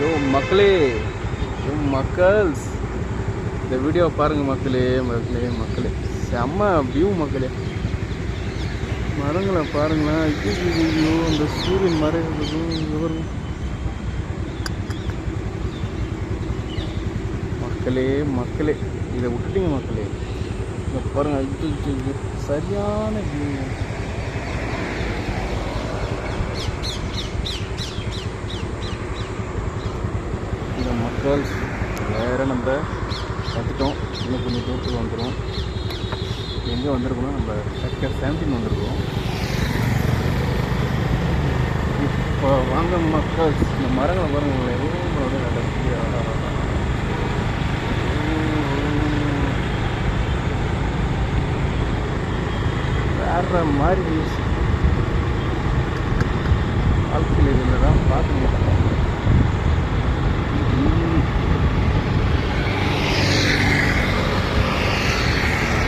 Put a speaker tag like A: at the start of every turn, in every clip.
A: யோ மக்களே மக்கள்ஸ். இந்த வீடியோ பாருங்க மக்களே மக்களே மக்களே. செம்ம வியூ மக்களே. மரங்களை பாருங்களேன். ஐயோ, இந்த சூரியன் மறைவு மக்களே மக்களே. இதை விட்டுட்டீங்க மக்களே. இதை பாருங்கள் ஐயோ, சரியான வியூ கேர்ள்ஸ் வேறு வேற நம்ம பார்த்துட்டோம் இன்னும் கொஞ்சம் தூரத்துக்கு வந்துடும் எங்கே வந்திருக்கோம் நம்ம செக்டர் செவன்டீன் வந்திருக்கோம். இப்போ வாங்க மக்கள் இந்த மரங்களை பாருங்க எவ்வளோ வந்து வேறு மாதிரி நியூஸ் வாழ்க்கையில் இதில் தான் பார்க்க முடியும்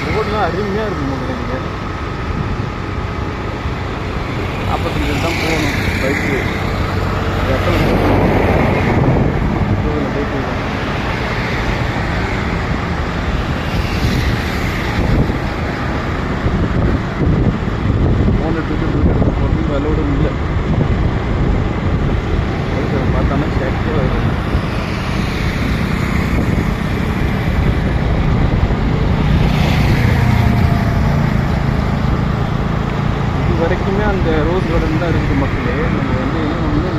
A: ரோடெலாம் அருமையாக இருக்கும் உங்களுக்கு நாற்பத்தஞ்சு தான் போகணும் பைக்கு எத்தனை பைக்கு ஃபோனை தூக்கிட்டு இருக்கிறது போகிறது விலோட இல்லை பைக்கை பார்த்தானா சேர்க்கே வருது இது வரைக்குமே அந்த ரோஸ் கார்டன் தான் இருக்குது மக்களே நம்ம வந்து இன்னும் வந்து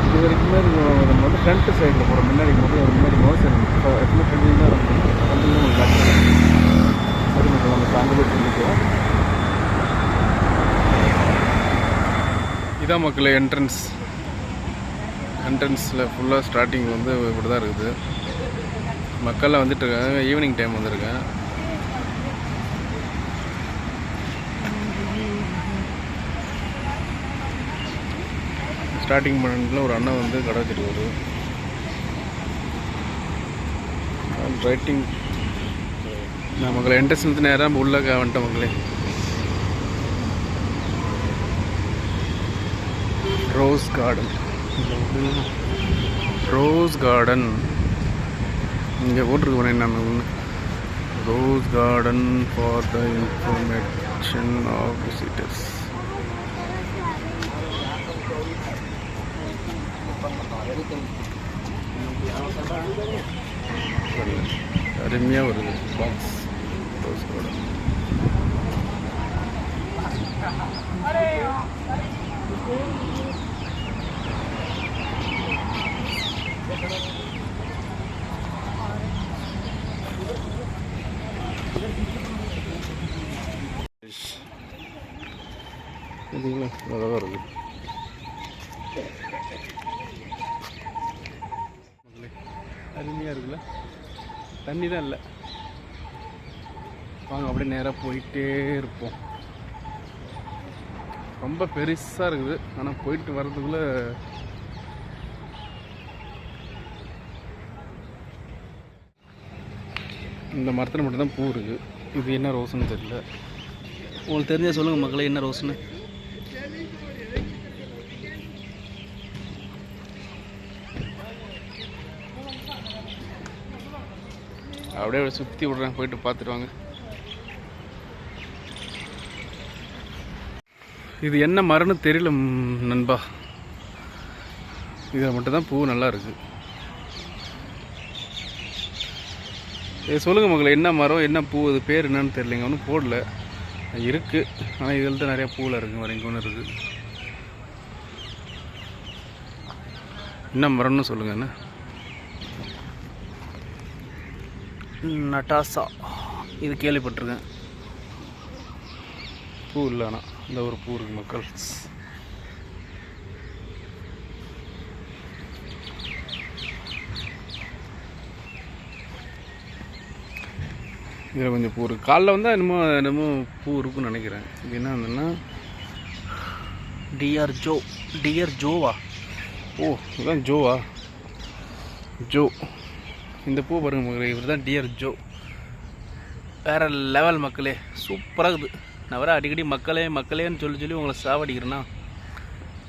A: இது வரைக்குமே இருக்கும் நம்ம வந்து ஃப்ரண்ட் சைடில் போகிறோம் முன்னாடி முதல்ல முன்னாடி மோசம் எப்பவுமே ஃப்ரண்ட் தான் இருக்கும் வந்து நம்ம காட்டுறோம் சரி மக்கள் நம்ம சாங்க போய் சொல்லிக்குவோம் இதான் என்ட்ரன்ஸ் என்ட்ரன்ஸில் ஃபுல்லாக ஸ்டார்டிங் வந்து இப்படி தான் இருக்குது மக்கள்லாம் வந்துட்டு இருக்காங்க. ஈவினிங் டைம் வந்திருக்கேன் ஸ்டார்டிங் பண்ணல ஒரு அண்ணன் வந்து கடை வச்சிருக்காரு ரைட்டிங் நான் மக்களை என்ட்ரன்ஸ் வந்து நேராக உள்ளே வந்துட்டேன் மக்களே. ரோஸ் கார்டன் ரோஸ் கார்டன் இங்கே போட்டிருக்கு என்ன rose garden for the information of visitors அருமையாக வருது பாக்ஸ் ரோஸ் கார்டன் இதுங்களா நல்லா அருமையாக இருக்குல்ல? தண்ணி தான் இல்லை. வாங்க அப்படியே நேராக போயிட்டே இருப்போம். ரொம்ப பெருசாக இருக்குது. ஆனால் போயிட்டு வர்றதுக்குள்ள இந்த மரத்தில் மட்டும்தான் பூ இருக்குது இது என்ன ரோஸ்னு தெரியல. உங்களுக்கு தெரிஞ்சா சொல்லுங்கள் மக்களே என்ன ரோஸ்னு அப்படியே சுற்றி விட்றேன் போயிட்டு பார்த்துட்டு வாங்க. இது என்ன மரம்னு தெரியல நண்பா. இதில் மட்டும்தான் பூ நல்லா இருக்கு. சொல்லுங்கள் மகளே என்ன மரம் என்ன பூ அது பேர் என்னன்னு தெரியலைங்க ஒன்றும் போடல. இருக்குது ஆனால் இதில் தான் நிறையா பூவில் இருக்குது வர இங்கே ஒன்று இருக்குது என்ன மரம்னு சொல்லுங்க என்ன? நட்டாசா. இது கேள்விப்பட்டிருக்கேன். பூ இல்லை ஆனால் இந்த ஒரு பூ இருக்கு மக்கள். இதில் கொஞ்சம் பூ இருக்கு. காலைல வந்தால் என்னமோ என்னமோ பூ இருக்குன்னு நினைக்கிறேன். இது என்ன வந்துன்னா டிஆர் ஜோ டிஆர் ஜோவா ஓ இதுதான் ஜோவா ஜோ இந்த பூ பாருங்க மக்களே இவர் தான் டியர் ஜோ வேற லெவல் மக்களே சூப்பராக இருக்குது. நான் வர அடிக்கடி மக்களே மக்களேன்னு சொல்லி சொல்லி உங்களை சாவடிக்கிறேன்னா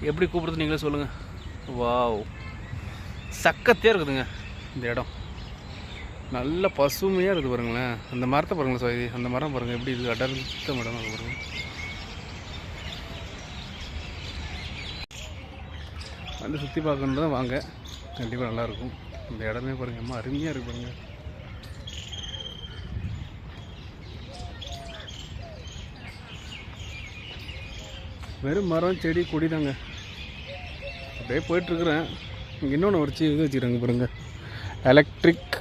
A: எப்படி கூப்பிடுறது நீங்களே சொல்லுங்கள் வாவ் சக்கத்தையாக இருக்குதுங்க இந்த இடம். நல்ல பசுமையாக இருக்குது பாருங்களேன். அந்த மரத்தை பாருங்களேன் சுவாதி அந்த மரம் பாருங்கள் எப்படி இருக்குது அடர்த்த மரம் அது பாருங்கள் வந்து சுற்றி பார்க்கணும் தான் வாங்க கண்டிப்பாக நல்லாயிருக்கும் இந்த இடமே பாருங்கள் அம்மா அருமையாக இருக்கு பாருங்கள் வெறும் மரம் செடி கொடி தாங்க. அப்படியே போயிட்டுருக்குறேன் இங்கே இன்னொன்று வச்சு இது வச்சுக்கிறாங்க பாருங்கள் எலக்ட்ரிக்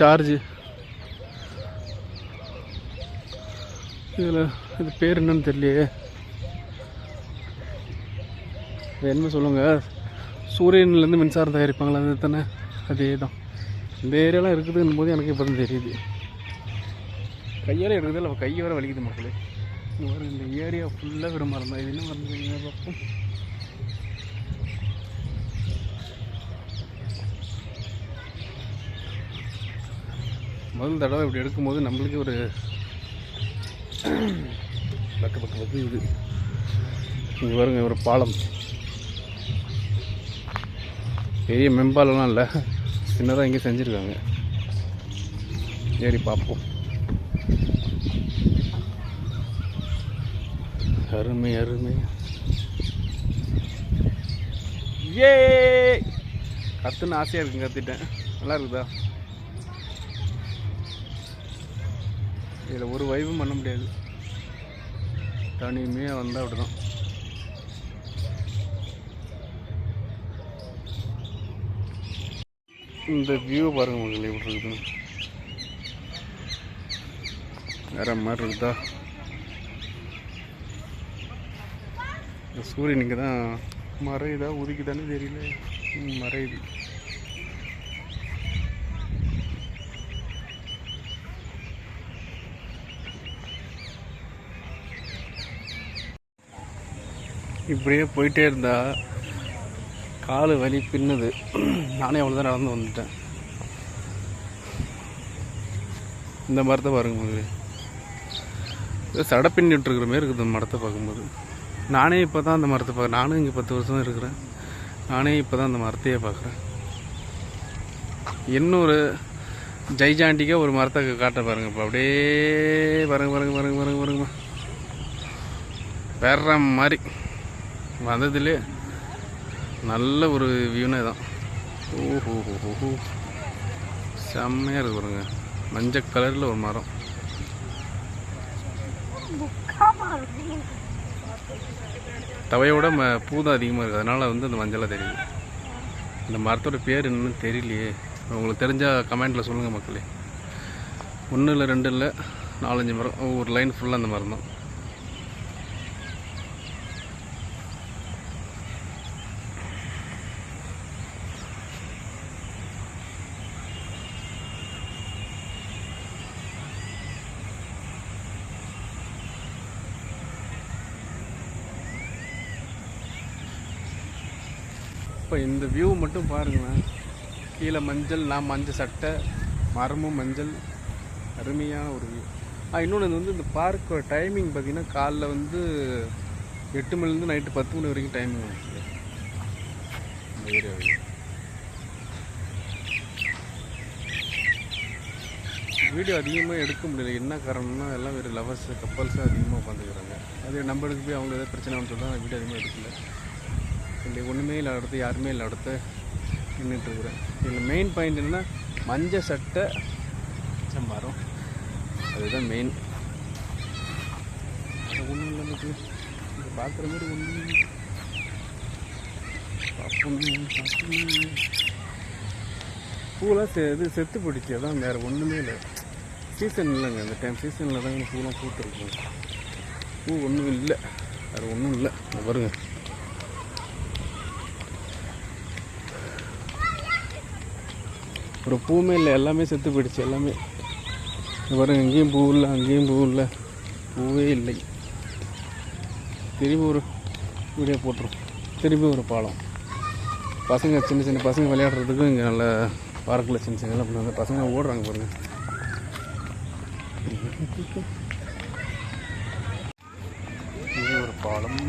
A: சார்ஜு இதில் இது பேர் என்னன்னு தெரியலையே. என்ன சொல்லுங்கள் சூரியன்லேருந்து மின்சாரம் தயாரிப்பாங்களா? அது தானே? அதே தான் இந்த ஏரியாலாம் இருக்குதுன்னும் போது எனக்கு இப்போ தான் தெரியுது. கையால் எடுக்குது இல்லை கை வர வலிக்குது மக்களே. இந்த ஏரியா ஃபுல்லாக விரும்ப மரம் இது என்ன மரம் பார்ப்போம். முதல் தடவை இப்படி எடுக்கும்போது நம்மளுக்கு ஒரு பக்க பக்க பக்கு இது. இங்கே வருங்க ஒரு பாலம். பெரிய மெம்பாலெலாம் இல்லை. சின்னதாக இங்கே செஞ்சுருக்காங்க. ஏறி பார்ப்போம். அருமை அருமை. ஏ கத்துன்னு ஆசையாக இருக்குங்க கத்திட்டேன் நல்லா இருக்குதா? இதில் ஒரு வைவும் பண்ண முடியாது. தனிமையாக வந்தால் அப்படிதான். இந்த வியூ பாருங்க உங்களுக்கு எப்படி இருக்குதுன்னு வேற மாதிரி இருக்குதா? இந்த சூரியன் இங்கே தான் மறையுதா உதிக்குதானே தெரியல. மறையுது. இப்படியே போயிட்டே இருந்தால் கால் வலி பின்னுது. நானே அவ்வளோதான் நடந்து வந்துட்டேன். இந்த மரத்தை பாருங்க. முதல்ல ஏதோ சடை பின்னி மாரி மாதிரி இருக்குது இந்த மரத்தை பார்க்கும்போது. நானே இப்போ தான் அந்த மரத்தை பார்க்க நானும் இங்கே பத்து வருஷம் இருக்கிறேன். நானே இப்போ தான் அந்த மரத்தையே பார்க்குறேன். இன்னொரு ஜெய்ஜாண்டிக்காக ஒரு மரத்தை காட்ட பாருங்க. இப்போ அப்படியே பாருங்க பாருங்க பாருங்க பாருங்க பாருங்க. வேற மாதிரி. வந்ததுலே நல்ல ஒரு வியூனே தான் ஓஹோ ஹோ செம்மையாக இருக்கு பாருங்க. மஞ்சள் கலரில் ஒரு மரம். தவையோட ம பூ தான் அதிகமாக இருக்குது அதனால் வந்து அந்த மஞ்சளாக தெரியுது. இந்த மரத்தோட பேர் என்னன்னு தெரியலையே. உங்களுக்கு தெரிஞ்சால் கமெண்ட்டில் சொல்லுங்கள் மக்களே. ஒன்று இல்லை ரெண்டு இல்லை நாலஞ்சு மரம். ஒரு லைன் ஃபுல்லாக அந்த மரம் தான் இப்போ இந்த வியூ மட்டும் பாருங்களேன். கீழே மஞ்சள் நான் மஞ்சள் சட்டை மரமும் மஞ்சள் அருமையான ஒரு வியூ இன்னொன்று வந்து இந்த பார்க்கோட டைமிங் பார்த்தீங்கன்னா காலைல வந்து எட்டு மணிலேருந்து நைட்டு பத்து மணி வரைக்கும் டைமிங் இருக்குது இந்த ஏரியாவில் வீடியோ அதிகமாக எடுக்க முடியல. என்ன காரணம்னா எல்லாம் வேறு லவர்ஸ் கப்பல்ஸாக அதிகமாக உட்காந்துக்கிறாங்க. அது நம்மளுக்கு போய் அவங்க ஏதாவது பிரச்சனை சொல்லி நான் வீடியோ அதிகமாக எடுக்கல. இல்லை ஒன்றுமே இல்லை அடுத்து யாருமே இல்லை அடுத்து நின்றுட்டுருக்குறேன் இதில் மெயின் பாயிண்ட் என்னென்னா மஞ்சள் சட்டை சம்பாரம் மரம் அதுதான் மெயின் ஒன்றும் இல்லை எனக்கு பார்க்குற மாதிரி ஒன்றும் பூலாம் செ இது செத்து பிடிச்சி அதான் வேறு ஒன்றுமே இல்லை. சீசன் இல்லைங்க இந்த டைம் சீசனில் தான் பூலாம் பூத்துருக்கும். பூ ஒன்றும் இல்லை வேறு ஒன்றும் இல்லை. பாருங்கள் ஒரு பூவுமே இல்லை எல்லாமே செத்து போயிடுச்சு எல்லாமே. இங்க பாருங்க இங்கேயும் பூ இல்லை அங்கேயும் பூ இல்லை. பூவே இல்லை. திரும்பி ஒரு வீடியோ போட்டுரும் திரும்பி ஒரு பாலம். பசங்க சின்ன சின்ன பசங்க விளையாடுறதுக்கும் இங்கே நல்ல பார்க்கில் சின்ன சின்ன பண்ணுவாங்க. பசங்க ஓடுறாங்க பாருங்க. இது ஒரு பாலம்.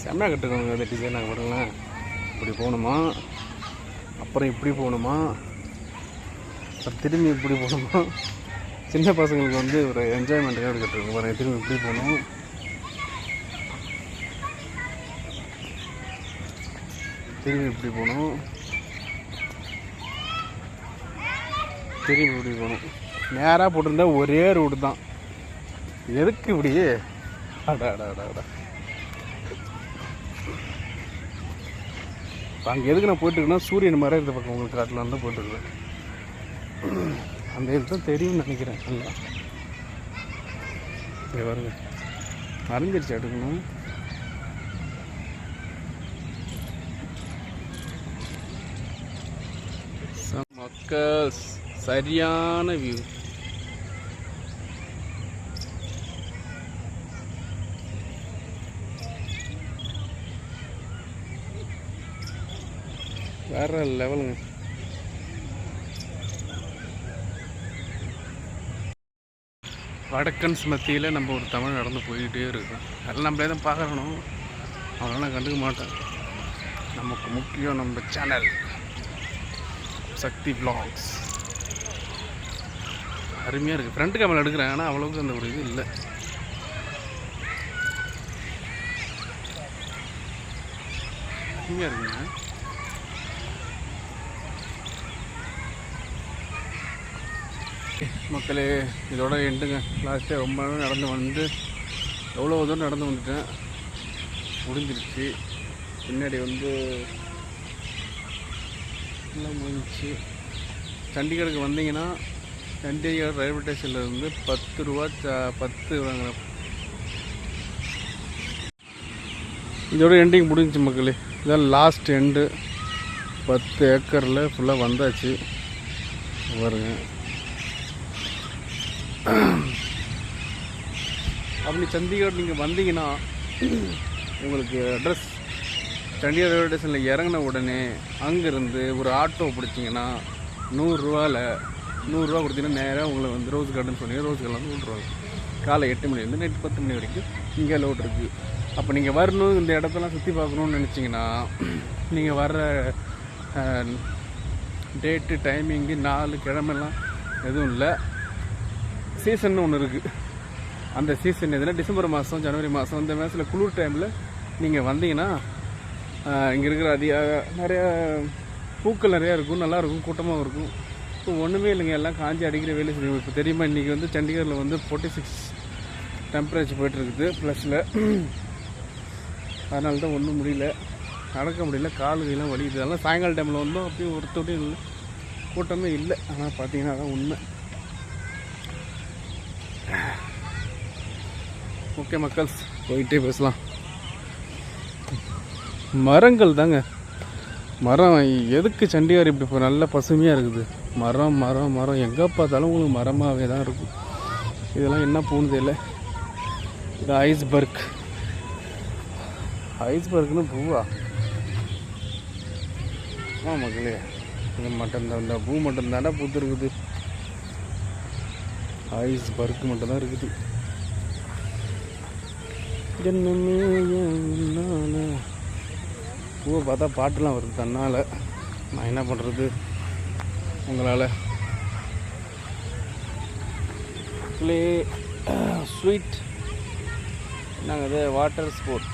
A: செம்மையாக கட்டுக்கோங்க அந்த நாங்கள் பாருங்களேன். இப்படி போகணுமா? அப்புறம் இப்படி போகணுமா? அப்புறம் திரும்பி இப்படி போகணுமா? சின்ன பசங்களுக்கு வந்து ஒரு என்ஜாய்மெண்ட்டுக்காக கட்டுருக்கோம் பாருங்க திரும்பி இப்படி போகணும். திரும்பி இப்படி போகணும். திரும்பி இப்படி போகணும். நேராக போட்டிருந்தா ஒரே ரோடு தான். எதுக்கு இப்படி? அடா அடா அடா அடா இப்போ அங்கே எதுக்கு நான் போயிட்டுருக்கேன்னா சூரியன் மரம் இருந்த பக்கம் உங்களுக்கு காட்டில் வந்து போயிட்டுருக்குறேன் அந்த இது தான் தெரியும்னு நினைக்கிறேன். நல்லா. இங்கே வருங்க மறைஞ்சிருச்சு எடுக்கணும். மக்கள் சரியான வியூ வேற லெவலுங்க. வடக்கன்ஸ் மத்தியில் நம்ம ஒரு தமிழ் நடந்து போய்கிட்டே இருக்கோம். அதெல்லாம் நம்மளே தான் பார்க்கணும். அதெல்லாம் நான் கண்டுக்க மாட்டேன். நமக்கு முக்கியம் நம்ம சேனல் சக்தி பிளாக்ஸ் அருமையாக இருக்குது ஃப்ரண்ட் கேமரா எடுக்கிறேன். ஆனால் அவ்வளோக்கு அந்த ஒரு இது இல்லை. அருமையாக இருக்குங்க. மக்களே இதோட எண்டுங்க. லாஸ்ட்டே ரொம்ப நேரம் நடந்து வந்து எவ்வளோ தூரம் நடந்து வந்துட்டேன் முடிஞ்சிருச்சு. பின்னாடி வந்து எல்லாம் முடிஞ்சிச்சு. சண்டிகருக்கு வந்தீங்கன்னா சண்டிகர் ரயில்வே ஸ்டேஷனில் இருந்து பத்து ரூபா சா- பத்து வாங்குறேன். இதோட எண்டிங் முடிஞ்சிச்சு மக்களே. இதான் லாஸ்ட் எண்டு பத்து ஏக்கரில் ஃபுல்லாக வந்தாச்சு. வருங்க அப்படி சண்டிகர் நீங்கள் வந்தீங்கன்னா உங்களுக்கு அட்ரஸ் சண்டிகர் ரயில்வே ஸ்டேஷனில் இறங்கின உடனே அங்கேருந்து ஒரு ஆட்டோ பிடிச்சிங்கன்னா நூறுரூவாவில் நூறுரூவா கொடுத்தீங்கன்னா நேராக உங்களை வந்து ரோஸ் கார்டன் சொன்னீங்க. ரோஸ் கார்டன் வந்து விட்ருவாங்க காலை எட்டு மணிலேருந்து நைட்டு பத்து மணி வரைக்கும் இங்கே லோட் இருக்குது அப்போ நீங்கள் வரணும் இந்த இடத்தெல்லாம் சுற்றி பார்க்கணுன்னு நினச்சிங்கன்னா நீங்கள் வர்ற டேட்டு டைமிங்கு நாலு கிழமெல்லாம் எதுவும் இல்லை. சீசன் ஒன்று இருக்குது அந்த சீசன் எதுனா டிசம்பர் மாதம் ஜனவரி மாதம் இந்த மாதத்தில் குளிர் டைமில் நீங்கள் வந்தீங்கன்னா இங்கே இருக்கிற அதிக நிறையா பூக்கள் நிறையா இருக்கும் நல்லாயிருக்கும் கூட்டமாக இருக்கும். இப்போ ஒன்றுமே இல்லைங்க எல்லாம் காஞ்சி அடிக்கிற வேலை செய்யும் இப்போ தெரியுமா இன்றைக்கி வந்து சண்டிகரில் வந்து ஃபோர்ட்டி சிக்ஸ் டெம்பரேச்சர் போயிட்டுருக்குது ப்ளஸில் அதனால தான் ஒன்றும் முடியல. நடக்க முடியல கால் கையெல்லாம் வலிக்குது. அதெல்லாம் சாயங்கால டைமில் வந்தோம் அப்படியே ஒருத்தோடையும் இல்லை. கூட்டமே இல்லை. ஆனால் பார்த்தீங்கன்னா அதான் உண்மை. ஓகே மக்கள்ஸ் போயிட்டே பேசலாம். மரங்கள் தாங்க. மரம் எதுக்கு சண்டிகார் இப்படி இப்போ நல்ல பசுமையாக இருக்குது? மரம் மரம் மரம். எங்கே பார்த்தாலும் உங்களுக்கு மரமாகவே தான் இருக்கும். இதெல்லாம் என்ன பூன்னு தெரியல. இது ஐஸ்பர்க். ஐஸ்பர்க்னு பூவா? ஆமாம் மக்களே இது மட்டும்தான் இந்த பூ மட்டும் தானே பூத்து இருக்குது ஐஸ்பர்க் மட்டும்தான் இருக்குது. என்னமே என்னால பூவை பார்த்தா பாட்டுலாம் வருது தன்னால். நான் என்ன பண்ணுறது உங்களால். ப்ளே ஸ்வீட் நாங்கள் அது வாட்டர் ஸ்போர்ட்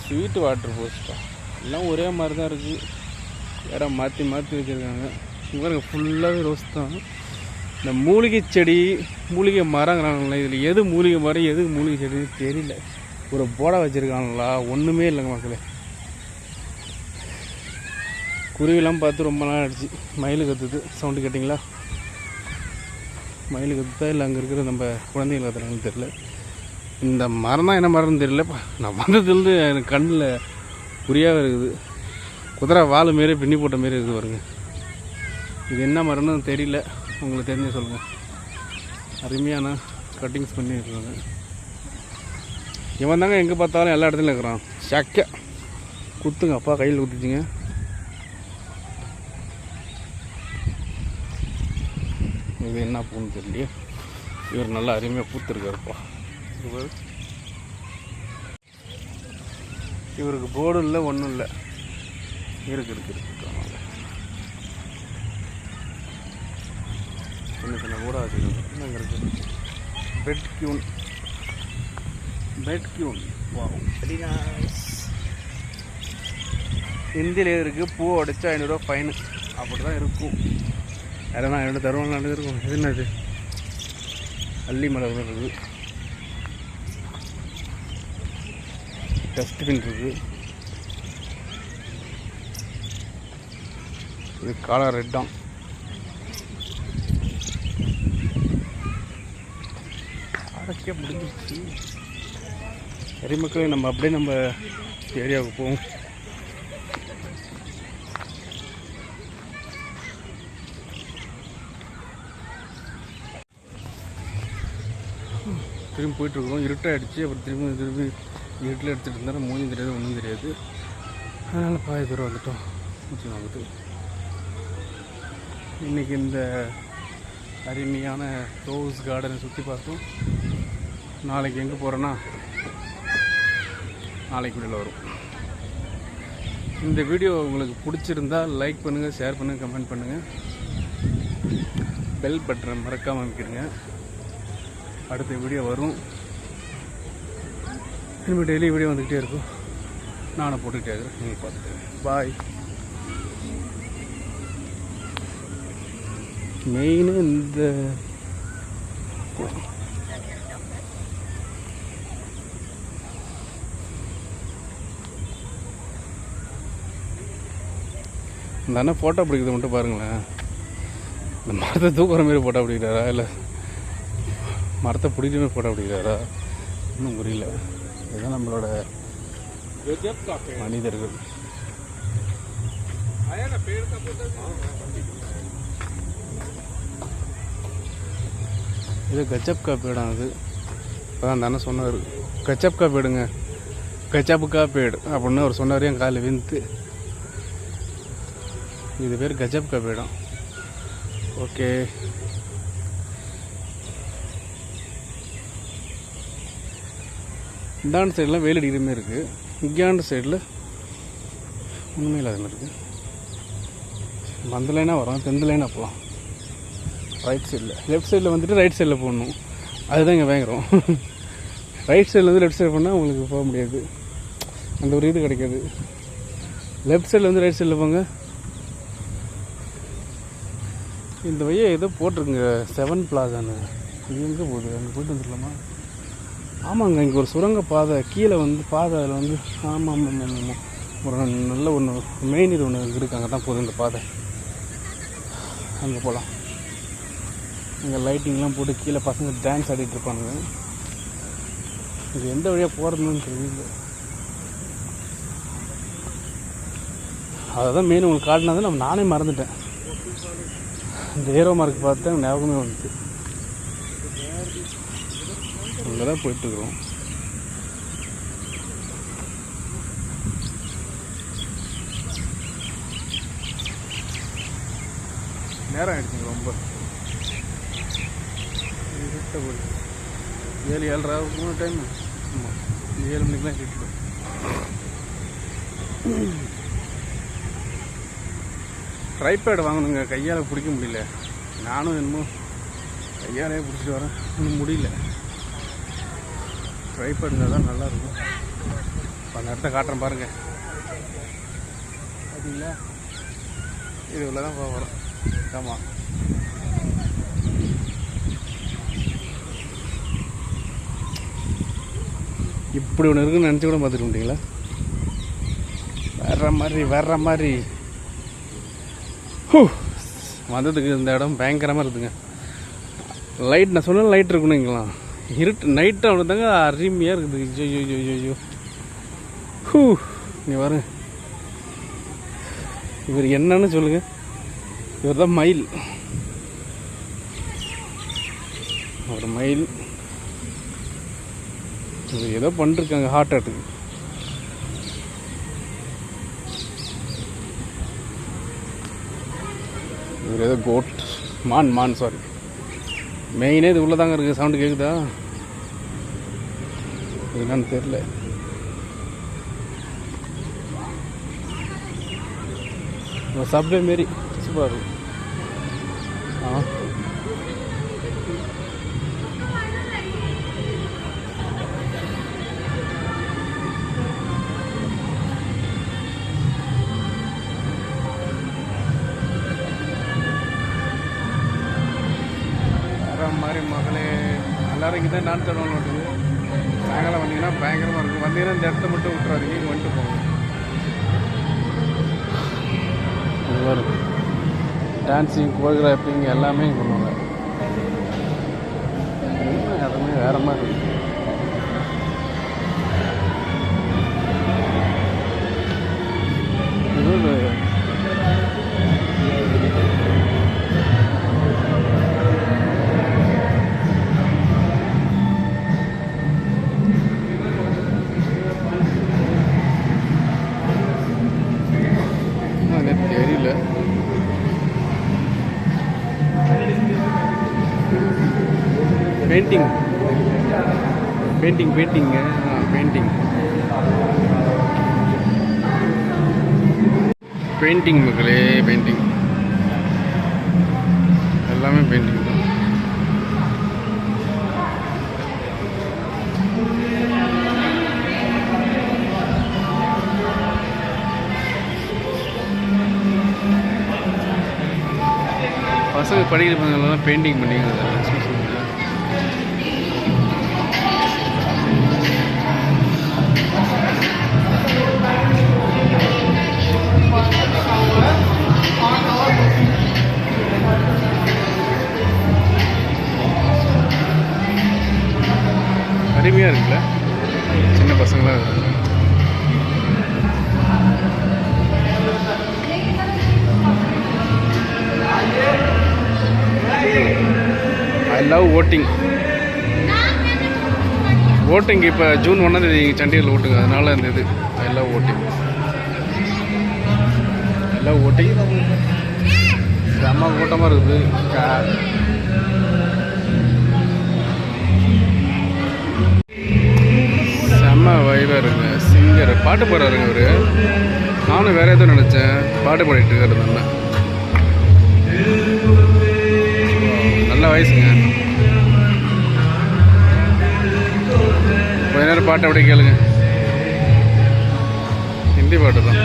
A: ஸ்வீட் வாட்டர் போஸ்ட்டா எல்லாம் ஒரே மாதிரி தான் இருக்குது வேற மாற்றி மாற்றி வச்சுருக்காங்க. இவங்க ஃபுல்லாகவே ரோஸ் தான். இந்த மூலிகை செடி மூலிகை மரங்கிறாங்களே இதில் எது மூலிகை மரம் எது மூலிகை செடின்னு தெரியல. ஒரு போடை வச்சுருக்காங்களா? ஒன்றுமே இல்லைங்க மக்களே. குருவிலாம் பார்த்து ரொம்ப நாள் ஆகிடுச்சு மயில் கற்றுது சவுண்டு கேட்டிங்களா? மயில் கத்துதா இல்லை அங்கே இருக்கிற நம்ம குழந்தைகள் கத்துறாங்கன்னு தெரியல. இந்த மரம் தான் என்ன மரம்னு தெரியலப்பா நான் வந்ததுலேருந்து எனக்கு கண்ணில் புரியாத இருக்குது. குதிரை வாழை மாரி பின்னி போட்ட மாரி இருக்குது பாருங்க. இது என்ன மரம்னு தெரியல. உங்களுக்கு தெரிஞ்சு சொல்லுங்கள் அருமையான கட்டிங்ஸ் பண்ணி இருக்காங்க இவன் தாங்க எங்கே பார்த்தாலும் எல்லா இடத்துலையும் இருக்கிறான். சக்க. குத்துங்க அப்பா கையில் குத்துச்சிங்க இது என்ன பூன்னு தெரியலையே. இவர் நல்லா அருமையாக பூத்துருக்காருப்பா. இவருக்கு போர்டும் இல்லை ஒன்றும் இல்லை. இருக்கு இருக்கு. இருக்கு ஆமாங்க. சின்ன சின்ன என்னங்க இருக்கு? Bed queen bed queen
B: very nice
A: ஹிந்தியில் இருக்குது பூ அடிச்சா ஐநூறுரூவா ஃபைனு அப்படி தான் இருக்கும். யாரா என்னோட தருவாங்க இருக்கும். இது என்னது? அள்ளி மலர் இருக்குது. டஸ்ட்பின் இருக்குது. இது காலர் ரெட்டாம் அடக்கே முடிஞ்சிருச்சு. சரி மக்களே நம்ம அப்படியே நம்ம ஏரியாவுக்கு போவோம். திரும்பி போயிட்டுருக்கோம் இருட்டாகிடுச்சு அப்புறம் திரும்பி திரும்பி இருட்டில் எடுத்துகிட்டு இருந்தாலும் மூஞ்சும் தெரியாது ஒன்றும் தெரியாது. அதனால் பாதி தூரம் வந்துட்டோம். மூச்சு வந்துட்டு இன்றைக்கி இந்த அருமையான ரோஸ் கார்டனை சுற்றி பார்த்தோம். நாளைக்கு எங்கே போகிறோன்னா நாளைக்கு வீடியோவில் வரும். இந்த வீடியோ உங்களுக்கு பிடிச்சிருந்தா லைக் பண்ணுங்கள் ஷேர் பண்ணுங்கள் கமெண்ட் பண்ணுங்கள் பெல் பட்டனை மறக்காமல் அமைக்கிடுங்க. அடுத்த வீடியோ வரும். இனிமேல் டெய்லி வீடியோ வந்துக்கிட்டே இருக்கும். நானும் போட்டுக்கிட்டே இருக்கிறேன். நீங்கள் பார்த்துக்கிறேன் பாய் மெயின் இந்த இந்த அண்ணன் ஃபோட்டோ பிடிக்கிறது மட்டும் பாருங்களேன். இந்த மரத்தை தூக்குற மாதிரி ஃபோட்டோ பிடிக்கிறாரா? இல்லை மரத்தை பிடிக்கிற மாதிரி ஃபோட்டோ பிடிக்கிறாரா? இன்னும் புரியல. இதுதான் நம்மளோட மனிதர்கள். இது கச்சப்கா பேடாம் அது. அதான் அந்த அண்ணன் சொன்னார். கச்சப்கா காப்பீடுங்க கச்சப் காப்பீடு அப்படின்னு அவர் சொன்னார். என் காலில் விந்து இது பேர் கஜப் பேடம் ஓகே. இந்தாண்ட சைடெலாம் வெயில் அடிக்கிற மாதிரி இருக்குது இங்கேயாண்ட சைடில் ஒன்றுமே இல்லாத மாதிரி இருக்குது அந்த லைனாக வரும். தெந்த லைனாக போகலாம் ரைட் சைடில் லெஃப்ட் சைடில் வந்துட்டு ரைட் சைடில் போகணும் அதுதான் இங்கே வாங்குகிறோம் ரைட் சைடில் வந்து லெஃப்ட் சைடு போனால் உங்களுக்கு போக முடியாது. அந்த ஒரு இது கிடைக்காது. லெஃப்ட் சைடில் வந்து ரைட் சைடில் போங்க. இந்த வழியை ஏதோ போட்டிருக்குங்க. செவன் பிளாசான்னு இது எங்கே போகுது? அங்கே போயிட்டு வந்துடலாமா? ஆமாங்க இங்கே ஒரு சுரங்க பாதை கீழே வந்து பாதை அதில் வந்து ஆமாம் ஆமாம் ஆமாம் ஆமாம் ஒரு நல்ல ஒன்று மெயின் இது ஒன்று இருக்குது அங்கே தான் போகுது இந்த பாதை. அங்கே போகலாம் இங்கே லைட்டிங்லாம் போட்டு கீழே பசங்க டான்ஸ் ஆடிட்டு இருப்பாங்க இது எந்த வழியாக போகிறதுன்னு தெரியல. அதை தான் மெயின் உங்களுக்கு காட்டினது நம்ம நானே மறந்துட்டேன். இந்த ஹீரோ மார்க் பார்த்தா எனக்கு ஞாபகமே வந்துச்சு. அங்கே தான் போயிட்டுருக்குறோம். நேரம் ஆகிடுச்சுங்க ரொம்ப. ஏழு ஏழரை மூணு டைம் ஆமாம் ஏழு மணிக்கெலாம் கிட்டோம் ட்ரைபேட் வாங்கணுங்க. கையால் பிடிக்க முடியல. நானும் என்னமோ கையாலே பிடிச்சிட்டு வரேன். இன்னும் முடியல. ட்ரைபேட் இருந்தால் தான் நல்லா இருக்கும் அந்த இடத்த காட்டுறேன் பாருங்கள் பார்த்தீங்களா இது உள்ள தான் போக வரும் ஆமாம் இப்படி ஒன்று இருக்குன்னு நினச்சி கூட பார்த்துட்டு முடியுங்களா வர்ற மாதிரி வர்ற மாதிரி. வந்ததுக்கு இந்த இடம் பயங்கரமாக இருக்குதுங்க. லைட் நான் சொன்ன லைட் இருக்கணுங்களா இருட்டு நைட்டு அவ்வளோ தாங்க அருமையாக இருக்குது. ஐயோ ஐயோ ஐயோ ஐயோ ஹூ நீ வரு இவர் என்னன்னு சொல்லுங்க. இவர் தான் மயில். ஒரு மயில். இவர் ஏதோ பண்ணிருக்காங்க ஹார்ட் அட்டாக் இவர் ஏதோ கோட் மான் மான் சாரி மெயினே இது உள்ளதாங்க இருக்குது சவுண்டு கேட்குதா என்னன்னு தெரில சப்வே மாரி சூப்பராக இருக்கும் ஆ? மக்களே எல்லோரும் எல்லாரும் இங்கே தான் நான் ஆடுவாங்க மாட்டுது சாயங்காலம் வந்தீங்கன்னா பயங்கரமாக இருக்கும். வந்தீங்கன்னா இந்த இடத்த மட்டும் விட்டுறாதீங்க இங்கே வந்துட்டு போகும் வரும் டான்ஸிங் கோரியோகிராஃபிங் எல்லாமே இங்கே பண்ணுவாங்க. என்ன இடமே வேற மாதிரி பெயிண்டிங் பெயிண்டிங்க பெயிண்டிங். பெயிண்டிங் மக்களே பெயிண்டிங். எல்லாமே பெயிண்டிங் தான். பசங்க படிக்கிற பசங்களெல்லாம் பெயிண்டிங் பண்ணிக்கிறது அருமையாக இருக்குல்ல? சின்ன பசங்களாம் இருக்காங்க. ஐ லவ் ஓட்டிங் ஓட்டிங் இப்போ ஜூன் ஒன்றாந்தேதி சண்டிகரில் ஓட்டுங்க. அதனால அந்த இது. I love voting I love voting செம்ம கூட்டமாக இருக்குது. செம்ம வைவாக இருக்குங்க. சிங்கர் பாட்டு பாடுறாருங்க அவரு. நானும் வேற எதுவும் நினச்சேன். பாட்டு பாடிட்டு இருக்காரு அந்த நல்ல வயசுங்க கொஞ்ச நேரம் பாட்டு அப்படியே கேளுங்க. ஹிந்தி பாட்டு தான்.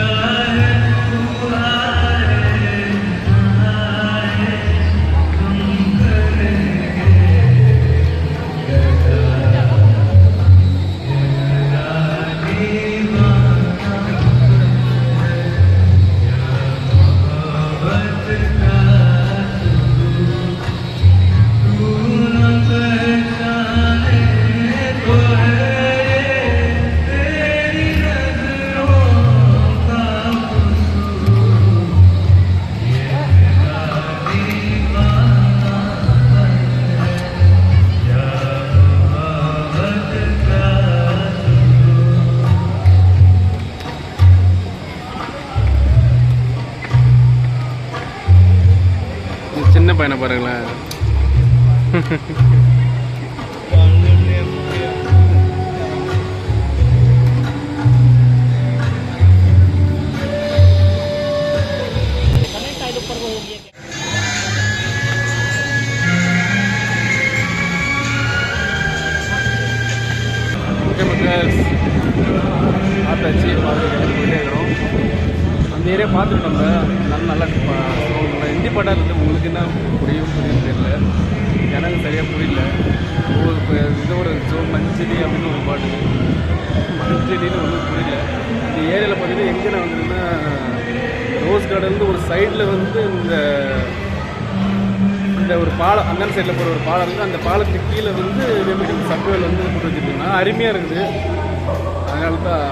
A: பாலம் இருக்குது அந்த பாலத்துக்கு கீழே வந்து ரெமிடி சப்வேல் வந்து போட்டு வச்சுருக்காங்க. அருமையாக இருக்குது. அதனால தான்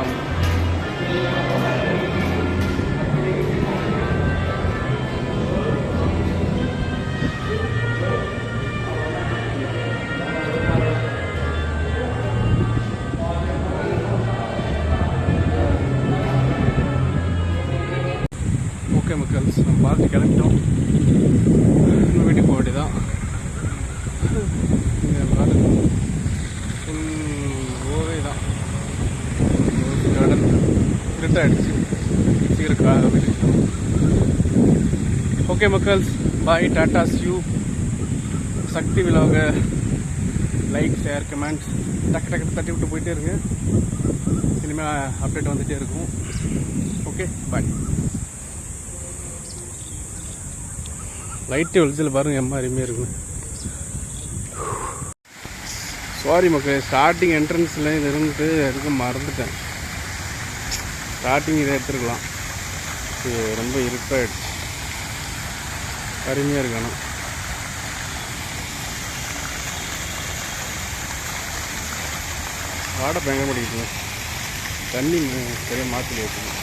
A: ஓகே மக்கள்ஸ் bye tata see you Shakti vlog like share comments டக்கு டக்கு தட்டி விட்டு போயிட்டே இருங்க. இனிமேல் அப்டேட் வந்துகிட்டே இருக்கும். ஓகே பாய் லைட்டு வெளிச்சல் பாருங்க எம்மா அருமையாக இருக்கும். சாரி மக்கள் ஸ்டார்டிங் என்ட்ரன்ஸில் இது இருந்துட்டு எடுக்க மறந்துட்டேன். ஸ்டார்டிங் இதை எடுத்துருக்கலாம். இது ரொம்ப இருப்பாயிடுச்சு அருமையாக இருக்கணும். வாடை பயங்கர படிக்குது தண்ணி சரியாக மாற்றி வைக்கணும்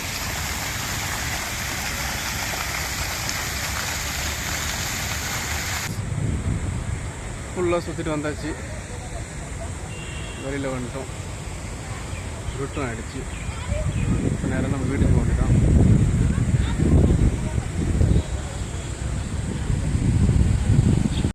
A: ஃபுல்லாக சுற்றிட்டு வந்தாச்சு. வெளியில் வந்துட்டோம். ரிட்டர்ன் ஆகிடுச்சு இப்போ நேரம் நம்ம வீட்டுக்கு வந்துட்டோம்